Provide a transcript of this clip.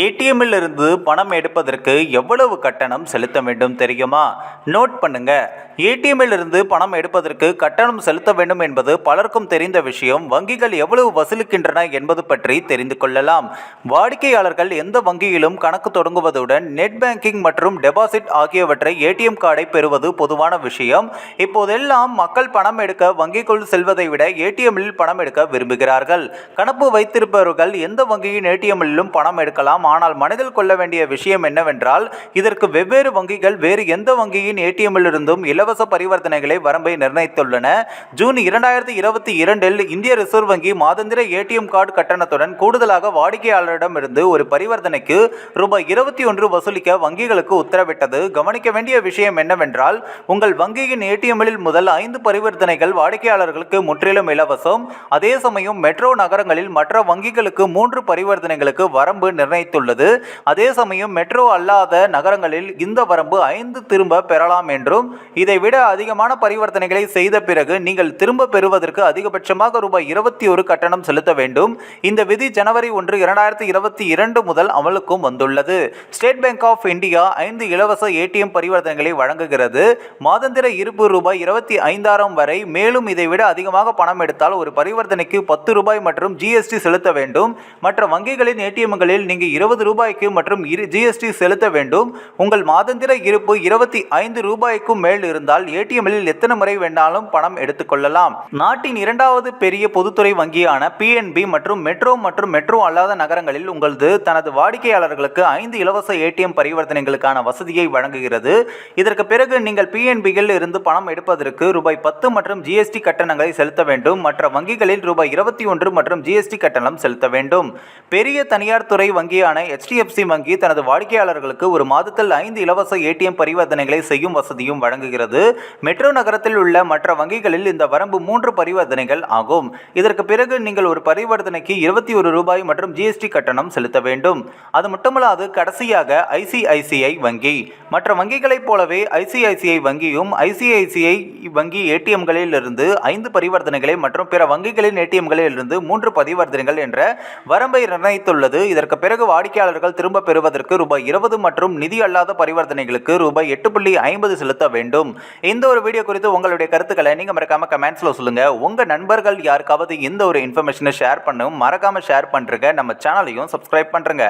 ஏடிஎம்மில் இருந்து பணம் எடுப்பதற்கு எவ்வளவு கட்டணம் செலுத்த வேண்டும் தெரியுமா? நோட் பண்ணுங்க. ஏடிஎம்மில் இருந்து பணம் எடுப்பதற்கு கட்டணம் செலுத்த வேண்டும் என்பது பலருக்கும் தெரிந்த விஷயம். வங்கிகள் எவ்வளவு வசூலிக்கின்றன என்பது பற்றி தெரிந்து கொள்ளலாம். வாடிக்கையாளர்கள் எந்த வங்கியிலும் கணக்கு தொடங்குவதுடன் நெட் பேங்கிங் மற்றும் டெபாசிட் ஆகியவற்றை ஏடிஎம் கார்டை பெறுவது பொதுவான விஷயம். இப்போதெல்லாம் மக்கள் பணம் எடுக்க வங்கிக்குள் செல்வதை விட ஏடிஎம்மில் பணம் எடுக்க விரும்புகிறார்கள். கணப்பு வைத்திருப்பவர்கள் எந்த வங்கியின் ஏடிஎம்மிலும் பணம் எடுக்கலாம். ஆனால் மனதில் கொள்ள வேண்டிய விஷயம் என்னவென்றால் இதற்கு வெவ்வேறு வங்கிகள் வேறு எந்த வங்கியின் ஏடிஎம்மிலிருந்தும் இலவச பரிவர்த்தனைகளை வரம்பை நிர்ணயித்துள்ளன. ஜூன் இரண்டாயிரத்தி இருபத்தி இரண்டில் இந்திய ரிசர்வ் வங்கி மாதந்திர ஏடிஎம் கார்டு கட்டணத்துடன் கூடுதலாக வாடிக்கையாளரிடமிருந்து ஒரு பரிவர்த்தனைக்கு ரூபாய் இருபத்தி ஒன்று வசூலிக்க வங்கிகளுக்கு உத்தரவிட்டது. கவனிக்க வேண்டிய விஷயம் என்னவென்றால் உங்கள் வங்கியின் ஏடிஎம்மில் முதல் ஐந்து பரிவர்த்தனைகள் வாடிக்கையாளர்களுக்கு முற்றிலும் இலவசம். அதே சமயம் மெட்ரோ நகரங்களில் மற்ற வங்கிகளுக்கு மூன்று பரிவர்த்தனைகளுக்கு வரம்பு நிர்ணயித்துள்ளது அதே சமயம் மெட்ரோ அல்லாத நகரங்களில் இந்த வரம்பு ஐந்து திரும்ப பெறலாம் என்றும் இதைவிட அதிகமான பரிவர்த்தனைகளை செய்த பிறகு நீங்கள் திரும்ப பெறுவதற்கு அதிகபட்சமாக ரூபாய் இருபத்தி ஒரு கட்டணம் செலுத்த வேண்டும். இந்த விதி ஜனவரி ஒன்று இரண்டாயிரத்தி இருபத்தி இரண்டு முதல் அமலுக்கும் வந்துள்ளது. ஸ்டேட் பேங்க் ஆஃப் இந்தியா ஐந்து இலவச ஏடிஎம் பரிவர்த்தனைகளை வழங்குகிறது. மாதந்திர இருப்பு ரூபாய் இருபத்தி ஐந்தாயிரம் வரை மேலும் இதைவிட அதிகமாக பணம் எடுத்தால் ஒரு பரிவர்த்தனைக்கு பத்து ரூபாய் மற்றும் ஜிஎஸ்டி செலுத்த வேண்டும். மற்ற வங்கிகளின் ஏடிஎம்களில் நீங்கள் இருபது ரூபாய்க்கு மற்றும் ஜிஎஸ்டி செலுத்த வேண்டும். உங்கள் மாதந்திர இருப்பு இருபத்தி ஐந்து ரூபாய்க்கும் மேல் இருந்தால் ஏடிஎம்மில் எத்தனை முறை வேண்டாலும் பணம் எடுத்துக்கொள்ளலாம். நாட்டின் இரண்டாவது பெரிய பொதுத்துறை வங்கியான பிஎன்பி மற்றும் மெட்ரோ மற்றும் மெட்ரோ அல்லாத நகரங்களில் உங்களது தனது வாடிக்கையாளர்களுக்கு ஐந்து இலவச ஏடிஎம் பரிவர்த்தனைகளுக்கான வசதியை வழங்குகிறது. இதற்கு பிறகு நீங்கள் பிஎன்பியில் இருந்து பணம் எடுப்பதற்கு ரூபாய் பத்து மற்றும் ஜிஎஸ்டி கட்டணங்களை செலுத்த வேண்டும். மற்ற வங்கிகளில் ரூபாய் இருபத்தி ஒன்று மற்றும் ஜிஎஸ்டி கட்டணம் செலுத்த வேண்டும். பெரிய தனியார் துறை வங்கியான ஹெச்டிஎஃப்சி வங்கி தனது வாடிக்கையாளர்களுக்கு ஒரு மாதத்தில் ஐந்து இலவச ஏடிஎம் பரிவர்த்தனைகளை செய்யும் வசதியும் வழங்குகிறது. மெட்ரோ நகரத்தில் உள்ள மற்ற வங்கிகளில் இந்த வரம்பு மூன்று பரிவர்த்தனைகள் ஆகும். இதற்கு பிறகு நீங்கள் ஒரு பரிவர்த்தனைக்கு இருபத்தி ஒரு ரூபாய் மற்றும் ஜிஎஸ்டி கட்டணம் செலுத்த வேண்டும். அது மட்டுமல்லாது கடைசியாக ஐசிஐசிஐ வங்கி. மற்ற வங்கிகளைப் போலவே ஐசிஐசிஐ வங்கியும் ஐசிஐசிஐ வங்கி ஏடிஎம்களில் இருந்து ஐந்து பரிவர்த்தனைகளை மற்றும் பிற வங்கிகளின் ஏடிஎம்களில் இருந்து மூன்று பரிவர்த்தனைகள் என்ற வரம்பை நிர்ணயித்துள்ளது. இதற்கு பிறகு வாடிக்கையாளர்கள் திரும்ப பெறுவதற்கு ரூபாய் இருபது மற்றும் நிதி அல்லாத பரிவர்த்தனைகளுக்கு ரூபாய் எட்டு புள்ளி ஐம்பது செலுத்த வேண்டும். இந்த ஒரு வீடியோ குறித்து உங்களுடைய கருத்துக்களை நீங்க மறக்காம கமெண்ட்ஸ்ல சொல்லுங்க. உங்க நண்பர்கள் யாருக்காவது இந்த ஒரு இன்ஃபர்மேஷனை ஷேர் பண்ணும் மறக்காம ஷேர் பண்ணுறங்க நம்ம சேனலையும் சப்ஸ்கிரைப் பண்றங்க.